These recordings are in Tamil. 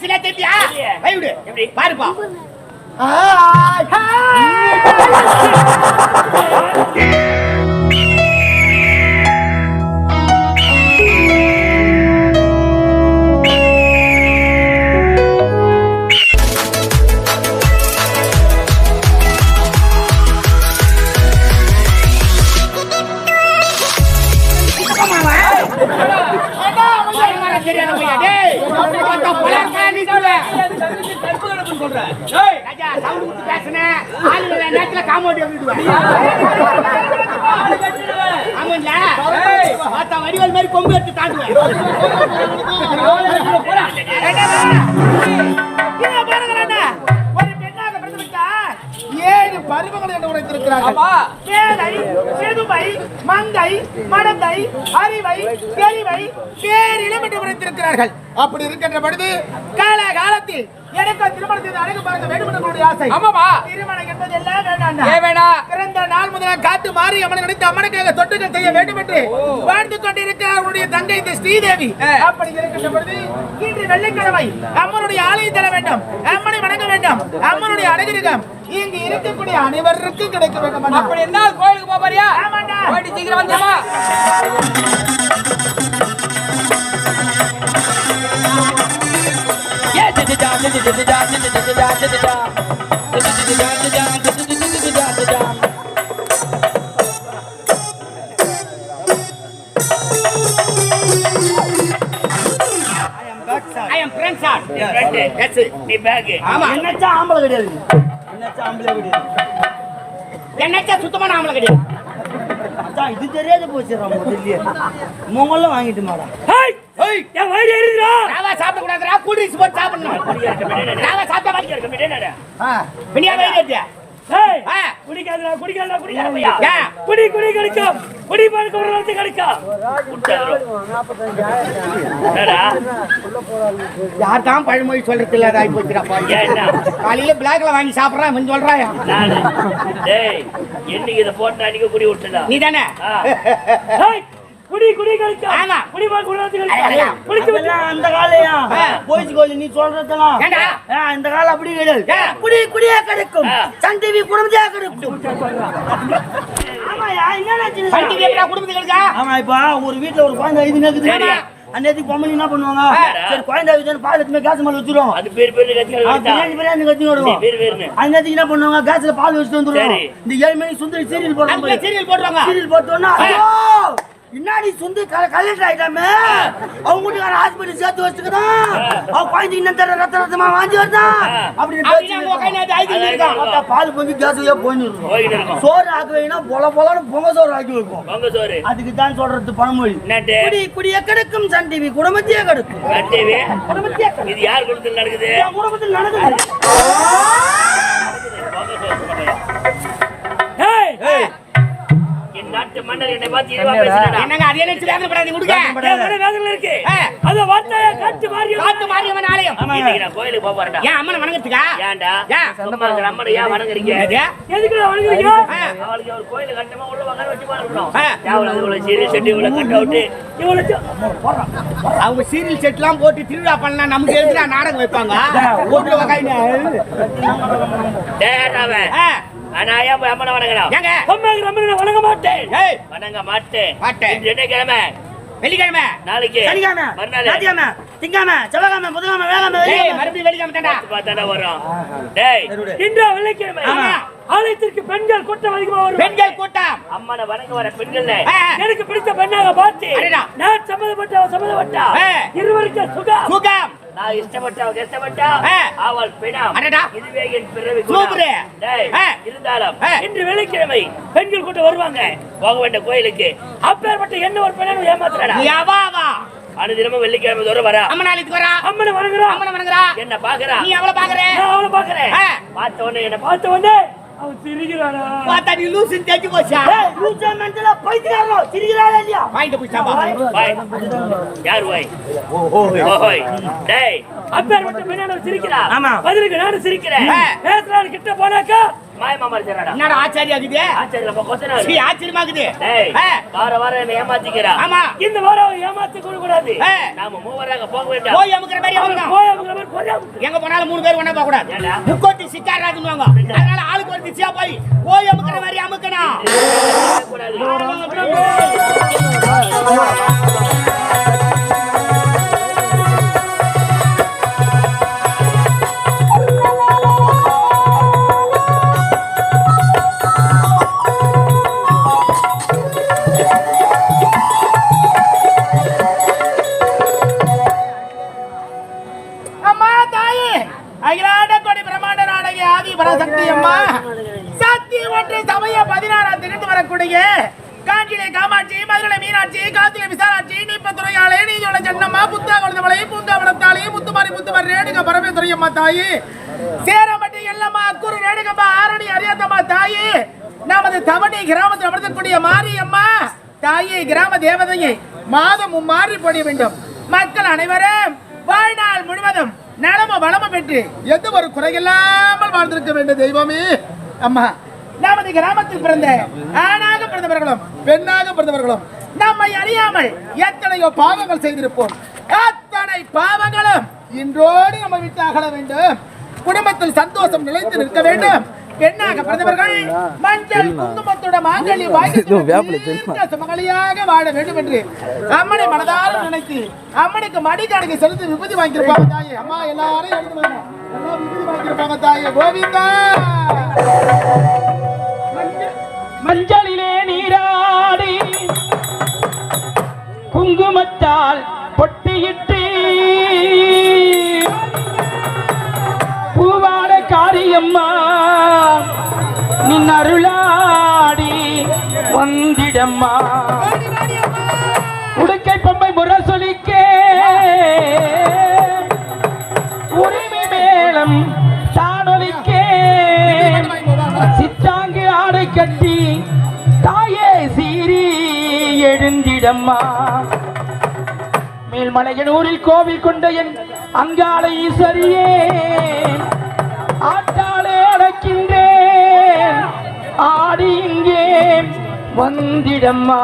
சில தெரியா இல்லையே. வை விடு. எப்படி? பாருப்பா. நேரத்துல காம்பவுண்ட் எழுதிடுவேன் ஆமாங்களா மொத்த வடிவல் மாதிரி கொம்பு எடுத்து தாண்டுவேன். ஒரு பெண்ணாக பிறந்துவிட்டா ஏழு பருவங்கள் என்று உரைத்திருக்கிறார்கள் பேதை செதுமை மங்கை மடந்தை அறிவை தெளிவை பேரிலும் என்று உரைத்திருக்கிறார்கள் அப்படி இருக்கின்ற பொழுது கால காலத்தில் எனக்கு அழகு பார்க்க வேண்டும் என்று என்னுடைய ஆசை. ஆமாமா. திருமணம் என்பது எல்லாம் வேண்டாம் ஏன் வேணா பிறந்த நாள் முதல் காட்டு மாறி அம்மனை நினைத்து அம்மனுக்காக தொட்டுகள் செய்ய வேண்டும் என்று வாழ்ந்து கொண்டிருக்கிறார் அவருடைய தங்கை இந்த ஸ்ரீதேவி. அப்படி இருக்கின்ற பொழுது இன்று வெள்ளிக்கிழமை அம்மனுடைய ஆலயம் தர வேண்டும். அம்மனை வணங்க வேண்டும். அம்மனுடைய அழகிருகம் இங்கு இருக்கக்கூடிய அனைவருக்கும் கிடைக்க வேண்டும். அப்படி இருந்தால் கோயிலுக்கு போறியா சீக்கிரம் வந்துமா என்னச்சா ஆம்பளை கிடையாது? என்னச்சா ஆம்பளை கிடையாது என்னச்சா சுத்தமான ஆம்பளை கிடையாது? இது தெரியாத போச்சு முதல்லயே. மொங்கல்லாம் வாங்கிட்டு மாடா என் வயிறு எரியுதுடா. ராவா சாப்பிட கூடாதுடா கூல் ட்ரிங்க்ஸ் போட்டு சாப்பிடணும். ராவா சாப்பிட்ட மாதிரி பின்னியா வயிறு எடுத்தியா? ஏய். குடிக்காதடா குடிக்காதடா குடிக்காதயா ஏன்? குடி குடி கிடைக்கும் குடி ஒரு நாளைக்கு கிடைக்கும் என்னடா? யார் தான் பழமொழி சொல்றது இல்லாத ஆகி போச்சுடாப்பா ஏன்னா? காலையில பிளாக்ல வாங்கி சாப்பிடுறான் இவன் சொல்றாயா? டேய் என்னைக்கு இதை போட்டு அன்னைக்கு குடி விட்டுடா நீ தானே. ஏய், குடி குடி ஆமா. குடி குடிச்சு அந்த காலையா. போயிச்சு கோயில் நீ சொல்றதெல்லாம். ஏண்டா? ஆ, இந்த காலம் அப்படி கிடையாது ஆ. குடி குடியா கிடைக்கும். சன் டிவி குடும்பத்தையா கிடைக்கும். ஆமாயா குடும்பத்துக்கு ஆமா இப்ப ஒரு வீட்டுல ஒரு குழந்தை இருக்குது சரி. அன்னைக்கு பொம்மனி என்ன பண்ணுவாங்க. சரி குழந்தை இதுன்னு பால் எடுத்து கேஸ் மேல வச்சிரும் அது பேர் பேர் கத்திகள் ஆ, வேண்டாம் பிரியாணி பிரியாணி கத்தி விடுவோம் பேர் பேர்னு. அன்னைக்கு என்ன பண்ணுவாங்க? கேஸ்ல பால் வச்சுட்டு வந்துருவோம். சரி. இந்த ஏழு மணிக்கு சுந்தரி சீரியல் போடுறாங்க சீரியல் போடுறாங்க சீரியல் போட்டோன்னா இன்னாடி சுந்து கலெக்டர் ஆயிட்டாமே? அவங்க வீட்டுக்கார ஹாஸ்பிட்டல் சேர்த்து வச்சுக்கிறான் அவ குழந்தை இன்னும் தர ரத்த ரத்தமா வாங்கி வருதா? அப்படின்னு பால் பொங்கி கேஸ் போயின்னு சோறு ஆக்க பொல பொலன்னு பொங்க சோறு ஆக்கி வைக்கும் அதுக்கு தான் சொல்றது பழமொழி. குடி குடிய கிடைக்கும் சன் டிவி குடும்பத்தையே கிடைக்கும். குடும்பத்தையே இது யார் கொடுத்து நடக்குது? குடும்பத்தில் நடக்குது. ஏய் என் நாட்டு மன்னர் என்னை பார்த்து இதுவா பேசுறா என்னங்க அதே நினைச்சு வேதனைப்படாதீங்க கொடுங்க வேதனை இருக்கு. ஆ. அந்த வார்த்தையை காட்டு மாறி காத்து மாரியம்மன் ஆலயம். இன்னைக்கு நான் கோயிலுக்கு போக போறேன்டா. ஏன் அம்மனை வணங்கத்துக்கா ஏன்டா? ஏன்? சும்மா இருக்கிற அம்மனை ஏன் வணங்குறீங்க? எது? எதுக்கு வணங்குறீங்க? ஆ. அவளுக்கு ஒரு கோயில கட்டமா உள்ள உட்கார வச்சு பாருக்கணும் ஆ. எவ்வளவு இவ்வளவு சீரியல் செட்டு இவ்வளவு கட் அவுட்டு இவ்வளவு அவங்க சீரியல் செட்லாம் போட்டு திருவிழா பண்ணா நமக்கு எதுக்குடா நாடகம் வைப்பாங்க. டேராவன் ஆ, ஆனா ஏன் போய் அம்மனை வணங்கணும் ஏங்க? அம்மாக்கு அம்மனை வணங்க மாட்டேன். ஏய். வணங்க மாட்டேன். மாட்டேன். இன்று என்ன கிழமை வெள்ளிக்கிழமை. நாளைக்கு. சனிக்கிழமை. மறுநாள். ஞாயிற்றுக்கிழமை. திங்கக்கிழமை. செவ்வாய்க்கிழமை புதன்கிழமை வேளாண்மை ஏய் வெள்ளிக்கிழமை. மறுபடியும் வெள்ளிக்கிழமை தான்டா பார்த்தாடா வரும். டேய் இன்று வெள்ளிக்கிழமை. ஆமா. ஆலயத்திற்கு பெண்கள் கூட்டம் அதிகமா வரும்? பெண்கள் கூட்டம். அம்மனை வணங்க வர பெண்கள். எனக்கு பிடித்த பெண்ணாக பார்த்து. நான் சம்மதப்பட்ட சம்மதப்பட்டா. இருவருக்கு சுகம். சுகம். நான் இஷ்டப்பட்டா இஷ்டப்பட்டா ஆ. அவள் பிணம். இதுவே என் பிறவி. இருந்தாலும். இன்று வெள்ளிக்கிழமை பெண்கள் கூட்டம் வருவாங்க. போக வேண்டிய கோயிலுக்கு. அப்பேற்பட்ட என்ன ஒரு நீ அவா வா அனுதினமும் வெள்ளிக்கிழமை தோறும் வரா. அம்மன் ஆலயத்துக்கு வரா. அம்மனை வணங்குறா. அம்மனை வணங்குறா. என்ன பாக்குறா நீ அவளை பாக்குற அவளை பாக்குறேன். பார்த்த உடனே என்ன பார்த்த உடனே அவன் சிரிக்கிறானா? பார்த்தா நீ லூசுன்னு தெரிஞ்சு போச்சா ஏய், லூசா மெண்டலா பைத்தியக்காரனோ, சிரிக்கிறாளா இல்லையா? வாங்கிட்டு போயிட்டா பா வாய். யார் வாய்? ஓஹோய் டேய். அப்பேற்பட்ட பெண்ணான சிரிக்கிறா? ஆமா. பதிலுக்கு நானும் சிரிக்கிறேன். பேசுறாரு கிட்ட போனாக்கா மாயமா மறைச்சாடா என்னடா ஆச்சாரியா இருக்குது ஆச்சரியல போ கொத்தனா சீ, ஆச்சரியமாக்குது ஏய் ஆ. வார என்ன ஏமாத்திக்கிறா ஆமா. இந்த வாரம் ஏமாத்தி கூட கூடாது. நாம மூவராக போக வேண்டாம் போய் அமுக்குற மாதிரி அமுக்கணும். போய் அவங்க மாதிரி போய் அமுக்கு. எங்க போனாலும் மூணு பேர் ஒண்ணா போக கூடாது? முக்கோட்டி சிக்காராதுன்னு அதனால ஆளுக்கு ஒரு திசையா போய் போய் அமுக்குற மாதிரி அமுக்கணும் கூடாது. மாதம் வேண்டும். மக்கள் அனைவரும் வாழ்நாள் முழுவதும் நலம வளமும் பெற்று எந்த ஒரு குறையில்லாமல் வாழ்ந்திருக்க வேண்டும் தெய்வமே. அம்மா நமது கிராமத்தில் பிறந்த ஆணாக பிறந்தவர்களும் பெண்ணாக பிறந்தவர்களும் நம்மை அறியாமல் எத்தனையோ பாவங்கள் செய்திருப்போம். அத்தனை பாவங்களும் இன்றோடு நம்ம விட்டு அகல வேண்டும். குடும்பத்தில் சந்தோஷம் நிலைத்து நிற்க வேண்டும். பெண்ணாக பிறந்தவர்கள் மஞ்சள் குங்குமத்தோட மாங்கல்ய சுமங்கலியாக வாழ வேண்டும் என்று அம்மனை மனதார நினைத்து அம்மனுக்கு மடிக்காடுக்கு செலுத்தி விபூதி வாங்கியிருப்பாங்க தாயே. அம்மா எல்லாரும் எடுத்து வாங்க. எல்லாம் விபூதி வாங்கியிருப்பாங்க தாயே. கோவிந்தா! மஞ்சளிலே நீராடி குங்குமத்தால் பொட்டியிட்டு பூவாட காரியம்மா நின் அருளாடி வந்திடம்மா. உடுக்கை பொம்மை முரசொலிக்கே உரிமை மேளம் தானொலிக்கே சித்தாங்கு ஆடை கட்டி தாயே சீரி எழுந்திடம்மா. மேல்மலையனூரில் கோவில் கொண்ட என் அங்காளை ஈஸ்வரியே ஆட்டாளே அடக்கின்றேன். ஆடி இங்கே வந்திடம்மா.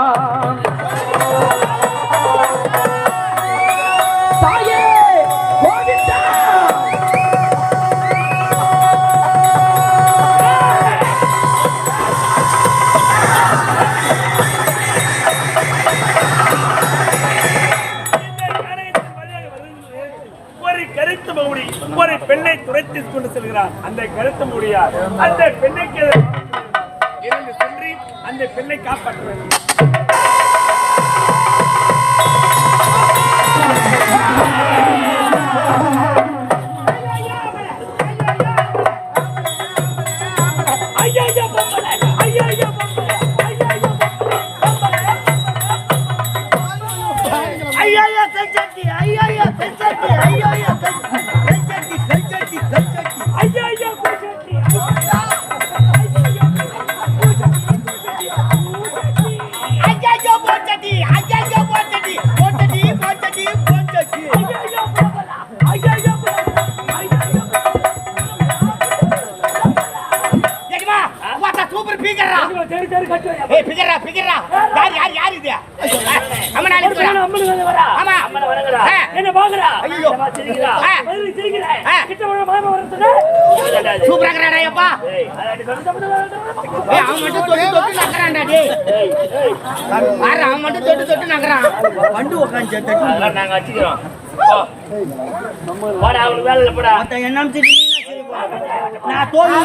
ஒரு பெண்ணை துரைத்து கொண்டு செல்கிறார். அந்த கருத்து முடியாது அந்த பெண்ணுக்கு சொல்லி அந்த பெண்ணை காப்பாற்ற வேண்டும் பிகறா பிகறா யார் யார் யார் இது? அம்மன் அம்மன் வந்து வரா ஆமா. அம்மன் வரங்கடா ஆ. என்ன பாக்குறா? ஐயோ. சிரிக்கிறா. சிரிக்கிறா. கிட்ட வர மாமா வரதுடா சூப்பரா இருக்கறடா அப்பா ஏய் அவன் மட்டும் தொட்டு தொட்டு நக்கறான்டா டேய். பாரு அவன் மட்டும் தொட்டு தொட்டு நக்கறான் வண்டு உட்கார்ந்து தட்டி நாங்க வச்சுக்கிறோம். போ. வாடா அவனுக்கு வேலை இல்ல போடா எண்ணம் சரி நீனா சரி போ. நான் தோல்வி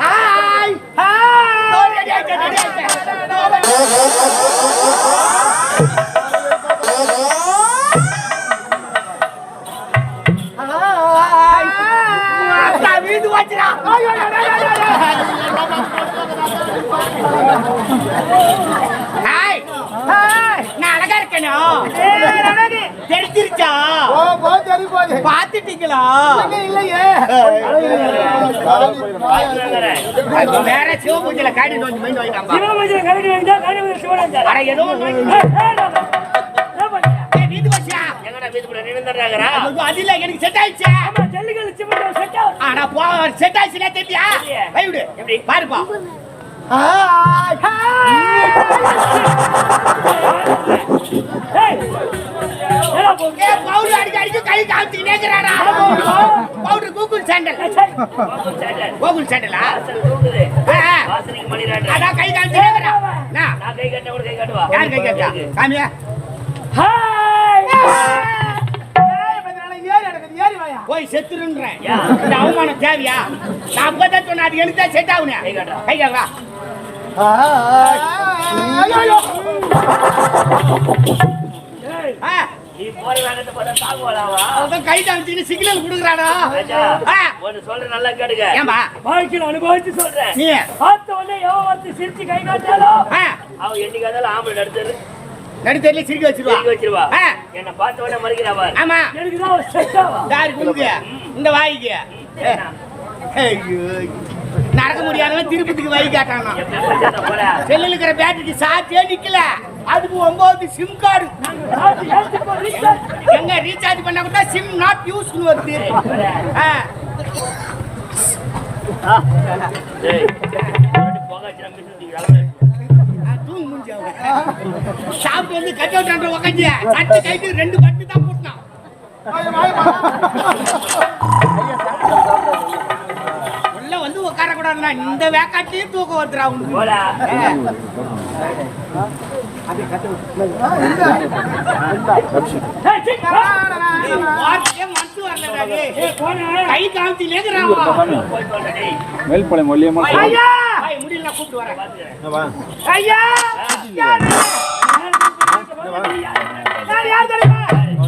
ஹாய் ஹாய் வீடு வாச்சுடா ஹாய் ஹாய் நான் அழகா இருக்கணும் ஏய், அழகு. தெரிஞ்சிருச்சா? போ, போ, சரி போது. பாத்துட்டீங்களா இல்ல, இல்லையே. வேற சிவபூஜையில காடி மைண்ட் வாங்கிட்டாங்க வாங்கிட்டா வந்து சிவன் அட ஏதோ வீட்டுக்குள்ள நின்னுறாங்கடா ஐயோ, அது இல்ல எனக்கு செட் ஆயிடுச்சு. ஆமா செட் ஆகும் ஆனா போ செட் ஆயிடுச்சுல தெரியா விடு. எப்படி? பாருப்பா. பவுடர் அடிக்க அடிக்க கை காமிச்சுக்கிட்டே இருக்கிறாரா பவுடர் கூகுள் சாண்டல் கூகுள் சாண்டலா அதான் கை நான் கை கட்ட கூட கை யார் கை காமியா போய் செத்துருன்றேன். அவமானம் தேவையா? நான் அப்பதான் சொன்னேன் அது எனக்கு தான் செட் ஆகுனே கை கட்டுறா சிக்னல் ஆ, ஒன்னு சொல்ற நல்லா கேட்டுக்க. ஏம்பா வாழ்க்கையில் அனுபவிச்சு சொல்றேன் நீ. பார்த்த உடனே ஒருத்தர் சிரிச்சு கை காட்டாலும் அவ என்னைக்கு இருந்தாலும் ஆம்பளை நடுத்தரு. நடுத்தரில் சிரிக்க வச்சிருவா. திரும்பி வச்சிருவா. என்ன பார்த்த உடனே மறுக்கிறாவா? ஆமா. எனக்கு தான் செட் இந்த வாய்க்கு. ஐயோ. நடக்க முடியாதவன் திருப்பதிக்கு வழி காட்டானா. போற செல்லுல இருக்கிற பேட்டரிக்கு சாத்தியே நிக்கல. அதுக்கு ஒன்பது சிம் கார்டு. ராஜி ரீசார்ஜ் எங்க ரீசார்ஜ் பண்ணா கூட சிம் நாட் யூஸ் வருது. ஆ, டேய் போகாச்சு நம்ம சுத்திக்கிறாங்க வந்து கட் அவுட் பண்ற உக்காஞ்சி சட்டு கைட்டு ரெண்டு பட்டு தான் போட்டான் உள்ள வந்து உட்கார கூடாதுண்ணா இந்த வேக்காட்டியும் தூக்கம் வந்துடா உனக்கு போடா ஏய் சிக் ஏய், வார்த்தையே மனசு வரலடா டேய். ஏய் போடா. கை மேல்பாளையம் வள்ளியம்மா ஐயா! முடியல கூப்பிட்டு வரேன். ஐயா!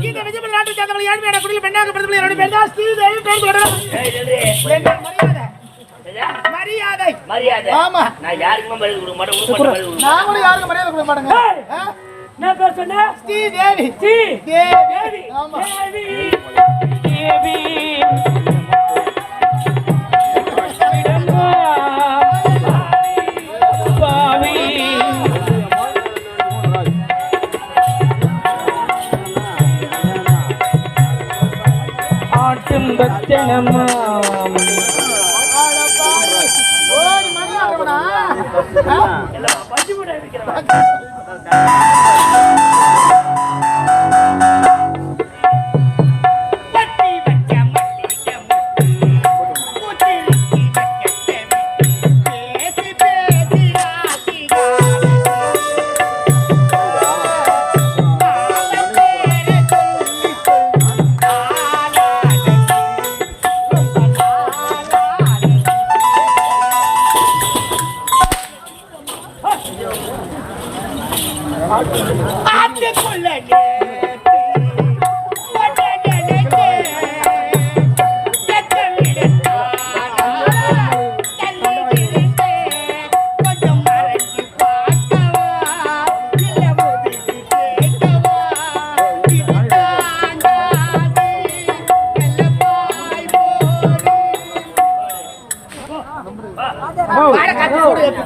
இந்த நாட்டை சேர்ந்தவர்கள் ஏழ்மையான குடியில் பெண்ணாக பிறந்தவர்கள் என்னுடைய ஸ்ரீதேவி பேர் தொடரும். மரியாதை? மரியாதை. ஆமா. நான் யாருக்குமே மரியாதை கொடுக்க மாட்டேன் உனக்கு மட்டும் மரியாதை கொடுக்க நான் கூட யாருக்கும் மரியாதை கொடுக்க மாட்டேங்க? நான் பேர் சொன்னேன் ஸ்ரீதேவி சி தேவி தேவி. ஆமா தேவி. தேவி. பாவி ஆட்டும் பத்தனமாம் ஓடி மரியாதைடா எல்லாம் பஞ்சு கூட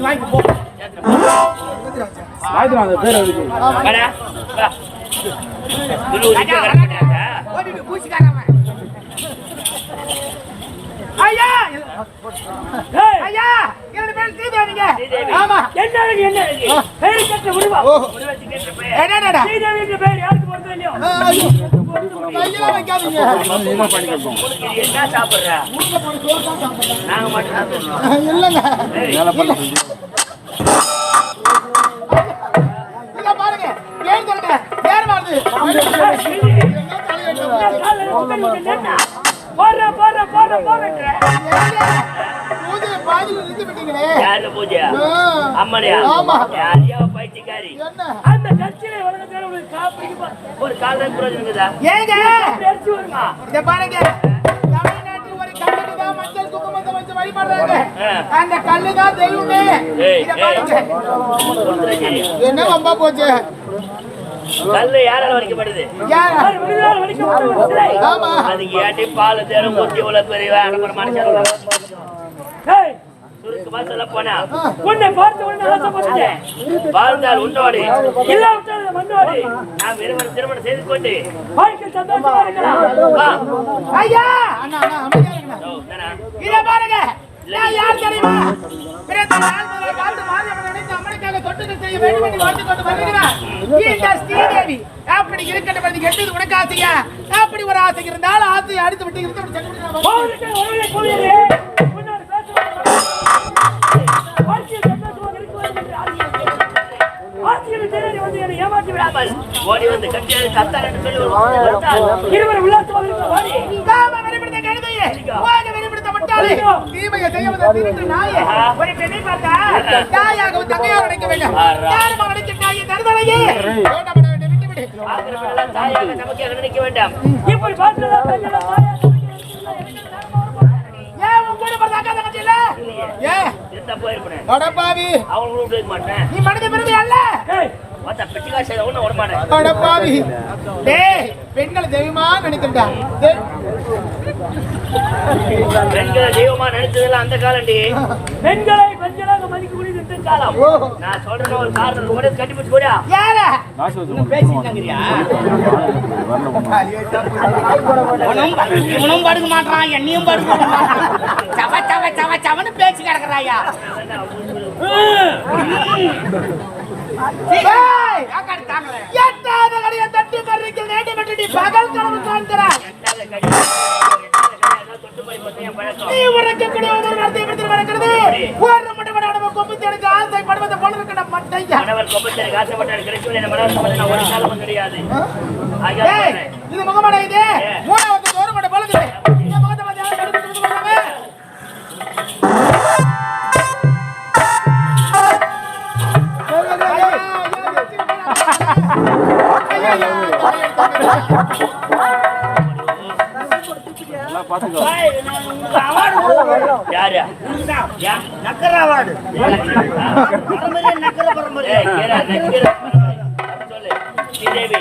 வாங்கி போ ஆயிரம் அந்த பேர் அதுக்கு வாடா வா குரு ராஜா, கரெக்ட் பண்ணியாச்சா ஓடிட்டு பூச்சிக்காரவன். ஐயா! ஏய்! ஐயா! என்னோட பேர் ஸ்ரீதேவிங்க ஸ்ரீதேவி. ஆமா. என்ன என்ன அழகு? பேர் கட்ட விடுவா. ஒரு வச்சு கேட்ட பையன் என்னடா ஸ்ரீதேவி என்ற பேர் யாருக்கு பொறுத்த இல்லையோ? கையில வைக்காதீங்க. உனக்கு இது என்ன சாப்பிடுற? நாங்க மட்டும் இல்லங்க. பூஜை? பாதியில நிறுத்தி விட்டீங்களே யாரு பூஜையா. அம்மனியா? ஆமா. யாரையா பைத்தியக்காரி. என்ன? அந்த கட்சியில உலகத்துல உங்களுக்கு காப்பிடிப்பா ஒரு கால புரோஜனம் இருக்குதா? ஏங்க! பேச்சு வருமா? இத பாருங்க. ஒரு. அந்த கல்லு தான் தெய்வமே. என்ன வம்பா போச்சு? கல்லு யாரால. ஆமா. அதுக்கு ஏட்டி பால் தேரும் ஊத்தி உள்ள பெரிய அடம்பர மனுஷன் சுருக்கமா சொல்ல போனா. உன்னை பார்த்த உடனே ஆசைப்பட்டேன் வாழ்ந்தால் உன்னோடு இல்லாவிட்டால் மண்ணோடு நாம் இருவரும் திருமணம் செய்து கொண்டு வாழ்க்கை சந்தோஷமா இருக்கலாம். வா. ஐயா! அண்ணா அண்ணா அமைதியா இருங்கண்ணா. ஓ, என்னண்ணா? இத பாருங்க. நான் யார் தெரியுமா? பிறந்த நாள் முதல் வாழ்ந்து மாரியம்மன் நினைத்து அம்மனுக்காக தொட்டுகள் செய்ய வேண்டும் என்று வாழ்ந்து கொண்டு வருகிறார். இந்த ஸ்ரீதேவி அப்படி இருக்கட்டும் என்று கெட்டது உனக்கு ஆசையா? அப்படி ஒரு ஆசை இருந்தால் ஆசையை அடித்து விட்டு இருந்து ஏமாற்றி விடாமல் ஓடி வந்து என்று சொல்லி ஒரு கொடுத்தால், இருவர் வெளிப்படுத்த முட்டாளே, தீமையை செய்வது திருட்டு நாயே. ஒரு பெண்ணை பார்த்தா, தாயாகவும் தங்கையாகவும் நினைக்க வேண்டும். யாரும் அவனுக்கு தாயை தருதலையே. வேண்டாம், விட்டு விடு. பார்க்கிறவர்களெல்லாம் தாயாக நமக்காக நினைக்க வேண்டாம். இப்படி தாயா ஏன் போயிருப்பேன். நீ மனித பிறவி அல்ல. பெண்களை தெய்வமா டேய், பெண்களை தெய்வமா நினைச்சதெல்லாம் அந்த காலண்டி பெண்களை பெண்களாக மதிக்கக்கூடிய இந்த காலம் நான் சொல்றேன் ஒரு காரணம். கூட கட்டி பிடிச்சு போடா. யார? நாசம் வச்சு பேசிட்டாங்கறியா இவனும் படுக்க மாட்டான் என்னையும் படுக்க மாட்டான். சவ சவ சவ சவன்னு பேச்சு கிடக்குறாயா? எட்டாத கடையை தட்டி கருவிக்கு நேண்டு விட்டு நீ பகல் கனவு பழக்கம் நீ உரைக்கக்கூடிய ஒவ்வொரு வார்த்தையை விடுத்து வருகிறது. ஒரு முட்டை நம்ம கொம்பித்து எடுக்க ஆசைப்படுவது போல இருக்கிற மட்டையா. ஆசைப்பட்டார் ஒரு கிடையாது. இது முகமடை இது. மூணாவது ஒரு முட்டை. நக்கர அவார்டு நக்கர பரம்பரை ஸ்ரீதேவி,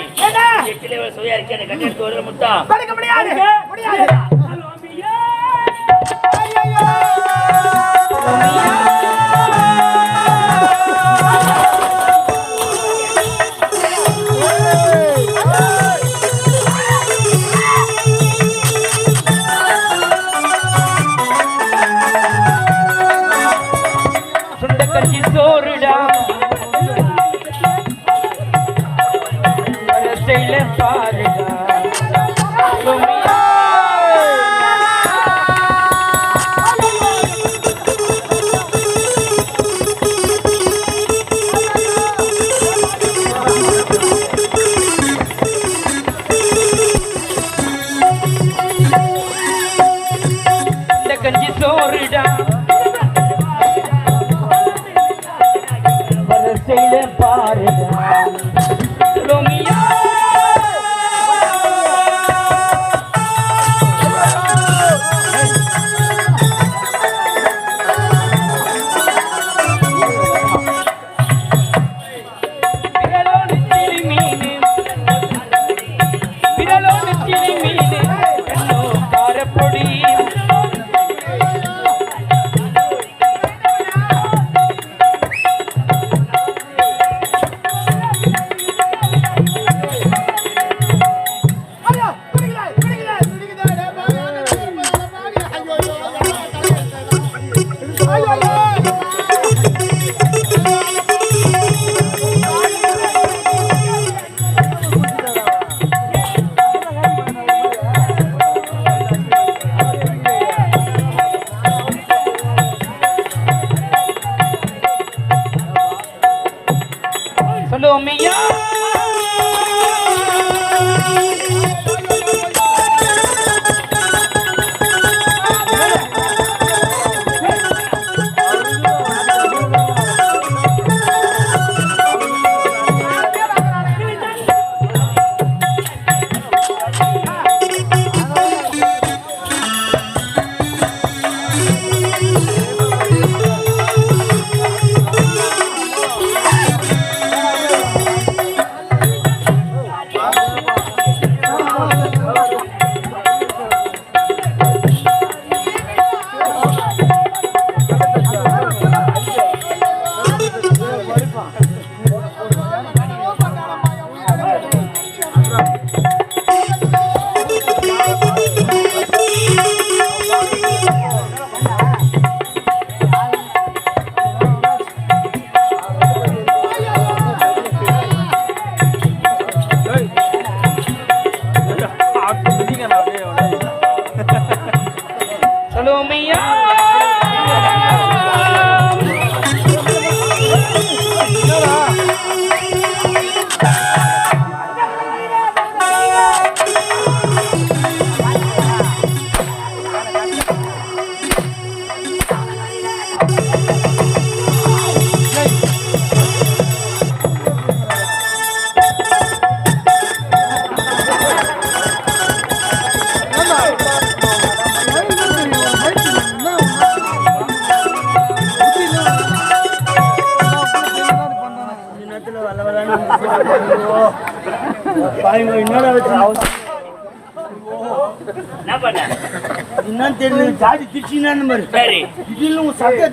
எட்டிலே சுவையா இருக்கு, என்னை கட்டி எடுத்து ஒரு முத்தம். படுக்க முடியாது முடியாது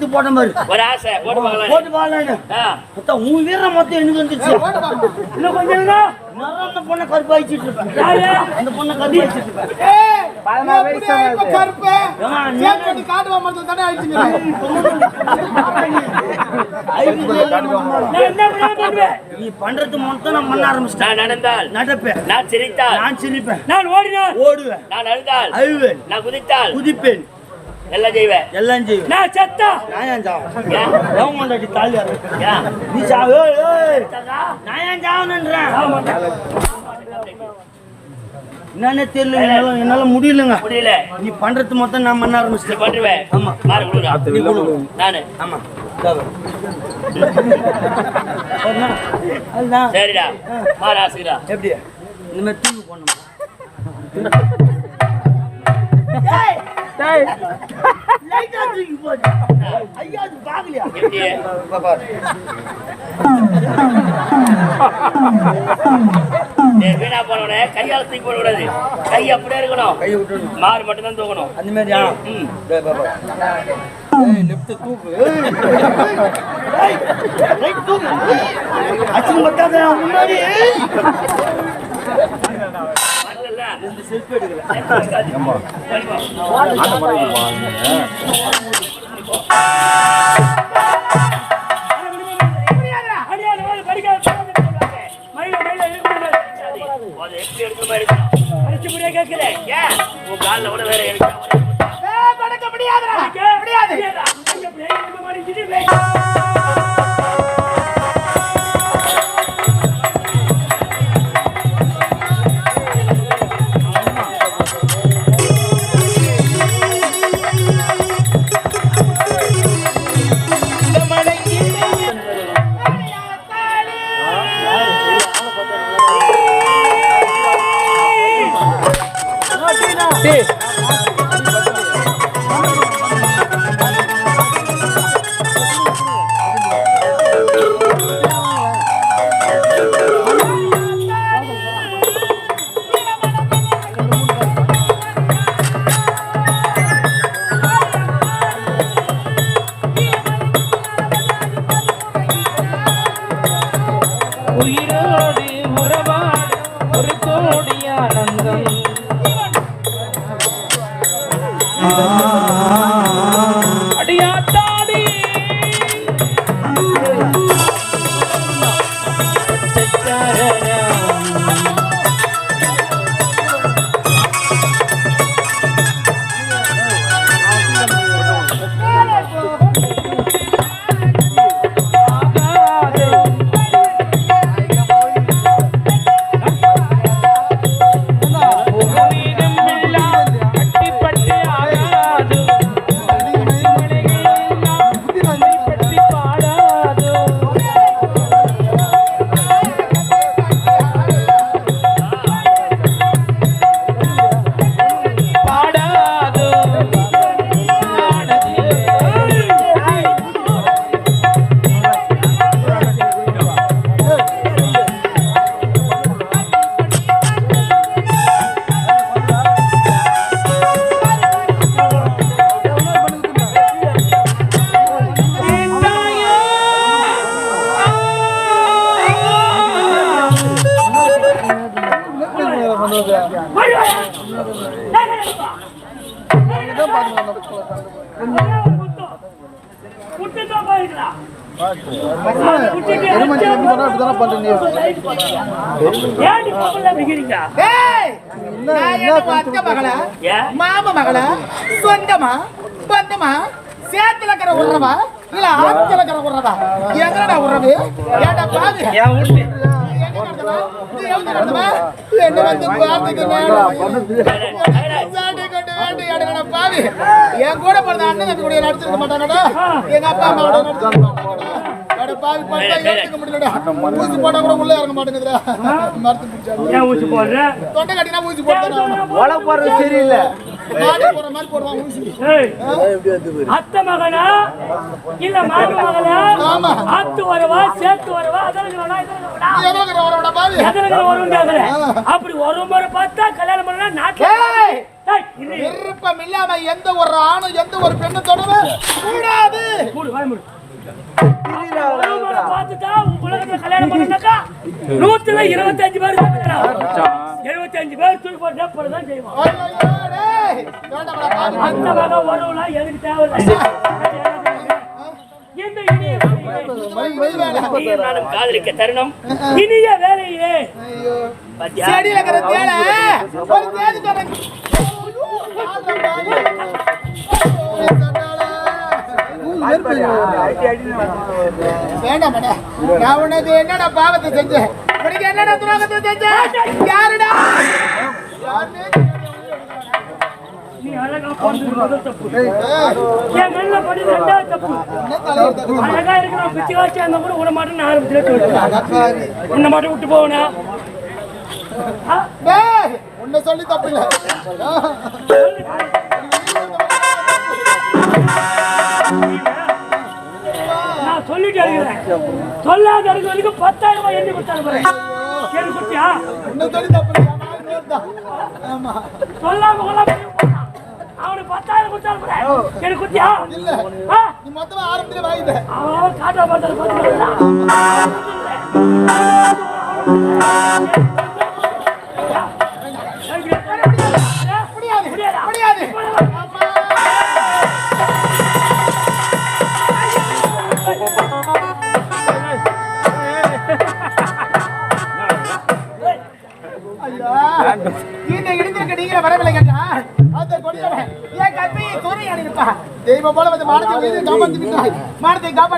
போட்ட மாதிரி ஒரு ஆசை போட்டு மொத்தம் உன் வீரம் மொத்தம் எனக்கு வந்துருச்சு இன்னும் கொஞ்சம் அந்த பொண்ணை கருப்பாயிச்சிட்டு இருப்பேன். யாரு? அந்த பொண்ணை இருப்பேன். கருப்பு? சேத்து கட்டி காட்டுவா என்ன பண்ண பண்ணுவேன் நீ பண்றது மொத்தம் நான் பண்ண ஆரம்பிச்சிட்டேன். நான் நடந்தால். நடப்பேன். நான் சிரித்தால். நான் சிரிப்பேன். நான் ஓடுவேன். நான் அழுதால். அழுவேன். நான் குதித்தால். குதிப்பேன். எல்லாம் செய்வேன் எல்லாம் செய்வேன் நான் செத்தா? நான் ஏன் சாவும்? எவன் கொண்டாடி தாலி? நீ சாவு. நான் ஏன் சாவணுன்றேன் என்னன்னே தெரியல என்னால என்னால முடியலங்க. முடியல. நீ பண்றது மொத்தம் நான் பண்ண பண்ணுவேன் ஆமா. மாறு குழுரா நீ கொடு. நானு. ஆமா. சரிடா. இந்த மாதிரி போடணும்? லைட்டா தூக்கி போடு ஐயா அது பாக்கலையா எப்படி டேய், வீணா போனவனே கையால தூக்கி போட கூடாது. கை அப்படியே இருக்கணும். கையை விட்டுடணும் மாறு மட்டும் தான் தூக்கணும். அந்த மாதிரியா ம். டேய் பாப்பா ஏய் லெஃப்ட் தூக்கு. ஏய் ரைட் தூக்கு. அச்சின் பட்டாத முன்னாடி. கேட்கிறேன் ஏன் உன் காலில் கூட வேற எனக்கு முடியாதுடா. முடியாது. மாமா மகளா சொந்தமா பந்தமா சேத்துல இருக்கிற உறவா இல்ல ஆத்துல இருக்கிற உறவா எங்கடா உறவு ஏடா நடந்தவா? என்ன வந்து பாவி. என் கூட பிறந்த அண்ணன் கூட நடிச்சிருக்க மாட்டானடா எங்க அப்பா அம்மாவோட நடிச்சிருக்க மாட்டானடா அட பாவி பட்டா ஏத்துக்க முடியலடா. ஊசி போட்டா கூட உள்ள இறங்க மாட்டேங்குதுடா. மரத்து பிடிச்சாங்க ஏன் ஊசி போடுற? தொண்டை கட்டினா ஊசி போட்டு உழவு போறது சரியில்லை மாடி போற மாதிரி போடுவான் ஊசி. ஏய், அத்தை மகனா? இல்ல மாமி மகனா ஆமா. ஆத்து வரவா சேர்த்து வரவா அப்படி ஒரு முறை பார்த்தா கல்யாணம் பண்ணா நாட்டுல. விருப்பம் இல்லாம எந்த ஒரு ஆணும் எந்த ஒரு பெண்ணும் தொடவே கூடாது. உன் கல்யாணம் பண்ணாக்கா நூத்துல இருபத்தஞ்சு பேர் எழுபத்தஞ்சு பேர் தூக்கி போட்டு தான் அந்த வகை வரவுலாம் எதுக்கு தேவையில்லை இனிய காதலிக்க தருணம் இனிய வேலையே தேடி வேண்டாம். நான் என்னடா பாவத்தை செஞ்சேன்? உனக்கு என்னடா துரோகத்தை செஞ்சேன்? யாருடா? அழகா இருக்கிற பிச்சு வாச்சி அந்த கூட விட மாட்டேன்னு ஆரம்பத்துல அடப்பாவி. உன்னை மட்டும் விட்டு போவனா? டேய், உன்னை சொல்லி தப்பு சொல்லிட்டு இருக்கிறேன் சொல்லாத இருக்கிற வரைக்கும் பத்தாயிரம் ரூபாய் எழுதி கொடுத்தாரு கேள்வி. ஆமா. சொல்லாம கொள்ளாம. அவனுக்கு பத்தாயிரம் கொடுத்தாரு கேள்வி? நீ மொத்தமா ஆரம்பத்திலே வாங்கிட்ட. அவன் காட்டா பார்த்தாரு நீங்களே வரவில்லை கேட்டா அந்த கொடியவன் என் கற்பையை சூரிய அணிப்பா தெய்வம் போல வந்து உயிரை காப்பாற்றி விட்டாய் மானத்தை காப்பாற்றி